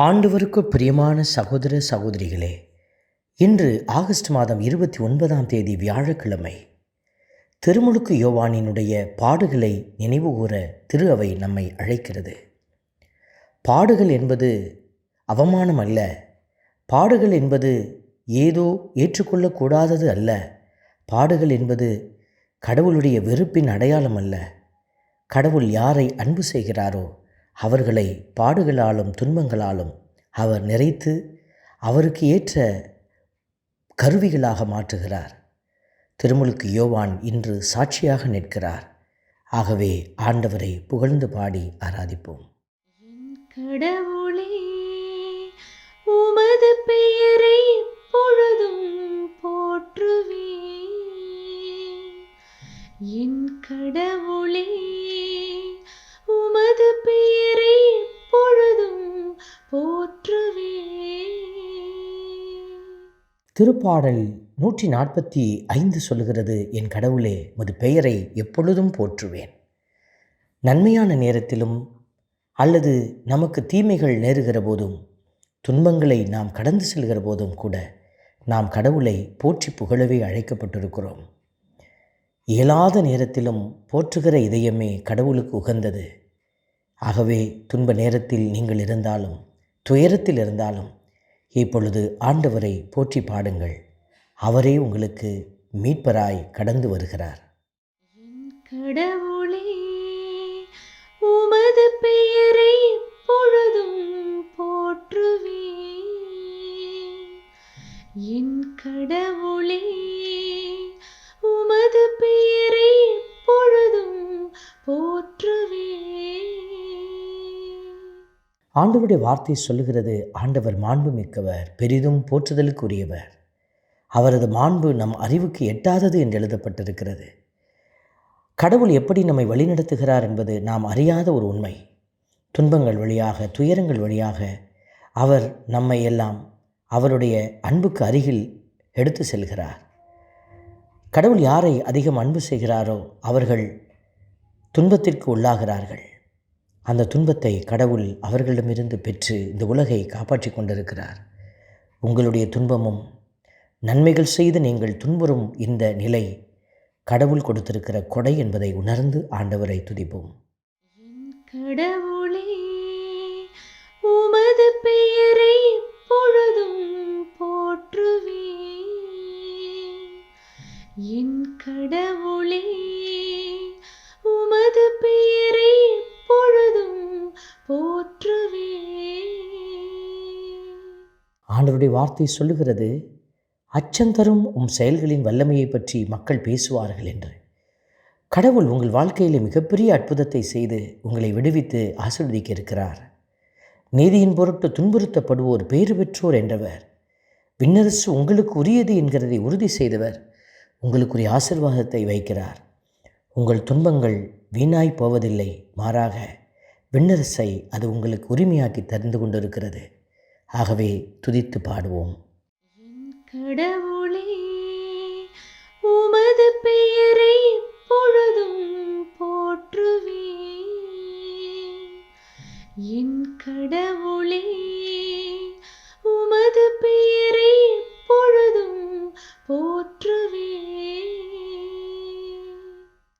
ஆண்டவருக்கு பிரியமான சகோதர சகோதரிகளே இன்று ஆகஸ்ட் மாதம் இருபத்தி ஒன்பதாம் தேதி வியாழக்கிழமை திருமுழுக்கு யோவானினுடைய பாடுகளை நினைவுகூர திரு அவை நம்மை அழைக்கிறது. பாடுகள் என்பது அவமானம் அல்ல. பாடுகள் என்பது ஏதோ ஏற்றுக்கொள்ளக்கூடாதது அல்ல. பாடுகள் என்பது கடவுளுடைய வெறுப்பின் அடையாளம் அல்ல. கடவுள் யாரை அன்பு செய்கிறாரோ அவர்களை பாடுகளாலும் துன்பங்களாலும் அவர் நிறைத்து அவருக்கு ஏற்ற கருவிகளாக மாற்றுகிறார். திருமுழுக்கு யோவான் இன்று சாட்சியாக நிற்கிறார். ஆகவே ஆண்டவரை புகழ்ந்து பாடி ஆராதிப்போம். கடவுளே உமது பெயரை பொழுதும் போற்றுவே என் கடவுளே உமது பெயரை பொழுதும் போற்றுவேன். திருப்பாடல் நூற்றி நாற்பத்தி ஐந்து சொல்லுகிறது என் கடவுளே உமது பெயரை எப்பொழுதும் போற்றுவேன். நன்மையான நேரத்திலும் அல்லது நமக்கு தீமைகள் நேருகிற போதும் துன்பங்களை நாம் கடந்து செல்கிற போதும் கூட நாம் கடவுளை போற்றி புகழவே அழைக்கப்பட்டிருக்கிறோம். இயலாத நேரத்திலும் போற்றுகிற இதயமே கடவுளுக்கு உகந்தது. ஆகவே துன்ப நேரத்தில் நீங்கள் இருந்தாலும் துயரத்தில் இருந்தாலும் இப்பொழுது ஆண்டவரை போற்றி பாடுங்கள். அவரே உங்களுக்கு மீட்பராய் கடந்து வருகிறார். கடவுள் ஆண்டவருடைய வார்த்தை சொல்லுகிறது ஆண்டவர் மாண்பு மிக்கவர் பெரிதும் போற்றுதலுக்குரியவர். அவரது மாண்பு நம் அறிவுக்கு எட்டாதது என்று எழுதப்பட்டிருக்கிறது. கடவுள் எப்படி நம்மை வழிநடத்துகிறார் என்பது நாம் அறியாத ஒரு உண்மை. துன்பங்கள் வழியாக துயரங்கள் வழியாக அவர் நம்மை எல்லாம் அவருடைய அன்புக்கு அருகில் எடுத்து செல்கிறார். கடவுள் யாரை அதிகம் அன்பு செய்கிறாரோ அவர்கள் துன்பத்திற்கு உள்ளாகிறார்கள். அந்த துன்பத்தை கடவுள் அவர்களிடமிருந்து பெற்று இந்த உலகை காப்பாற்றி கொண்டிருக்கிறார். உங்களுடைய துன்பமும் நன்மைகள் செய்து நீங்கள் துன்புறும் இந்த நிலை கடவுள் கொடுத்திருக்கிற கொடை என்பதை உணர்ந்து ஆண்டவரை துதிப்போம். கடவுளே உமது பெயரை பொழுதும் போற்றுவே என் கடவுளே உமது பெயர் ஆண்டவருடைய வார்த்தை சொல்லுகிறது அச்சந்தரும் உம் செயல்களின் வல்லமையை பற்றி மக்கள் பேசுவார்கள் என்று. கடவுள் உங்கள் வாழ்க்கையில் மிகப்பெரிய அற்புதத்தை செய்து உங்களை விடுவித்து ஆசிர்வதிக்க இருக்கிறார் நீதியின் பொருட்டு துன்புறுத்தப்படுவோர் பேறு பெற்றோர் என்றவர். விண்ணரசு உங்களுக்கு உரியது என்கிறதை உறுதி செய்தவர் உங்களுக்குரிய ஆசீர்வாதத்தை வைக்கிறார். உங்கள் துன்பங்கள் வீணாய் போவதில்லை மாறாக விண்ணரசை அது உங்களுக்கு உரிமையாக்கி தெரிந்து கொண்டிருக்கிறது. ஆகவே துதித்து பாடுவோம். கடவுளே உமது பெயரை எப்பொழுதும் போற்றுவேன் என் கடவுளே உமது பெயரை எப்பொழுதும் போற்றுவேன்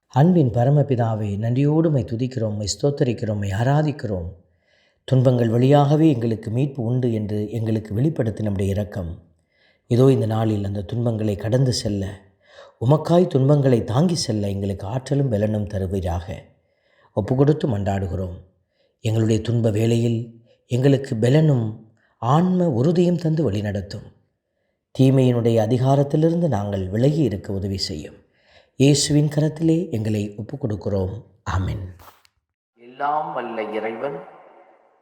அன்பின் பரமபிதாவே நன்றியோடு மை துதிக்கிறோம் மை ஸ்தோத்தரிக்கிறோம் ஆராதிக்கிறோம். துன்பங்கள் வழியாகவே எங்களுக்கு மீட்பு உண்டு என்று எங்களுக்கு வெளிப்படுத்தி நம்முடைய இரக்கம். இதோ இந்த நாளில் அந்த துன்பங்களை கடந்து செல்ல உமக்காய் துன்பங்களை தாங்கி செல்ல எங்களுக்கு ஆற்றலும் பலனும் தருவீராக. ஒப்பு கொடுத்து மன்றாடுகிறோம். எங்களுடைய துன்ப வேளையில் எங்களுக்கு பெலனும் ஆன்ம உறுதியும் தந்து வழிநடத்தும். தீமையினுடைய அதிகாரத்திலிருந்து நாங்கள் விலகி இருக்க உதவி செய்யும். இயேசுவின் கரத்திலே எங்களை ஒப்புக் கொடுக்கிறோம் ஆமின். எல்லாம் வல்ல இறைவன்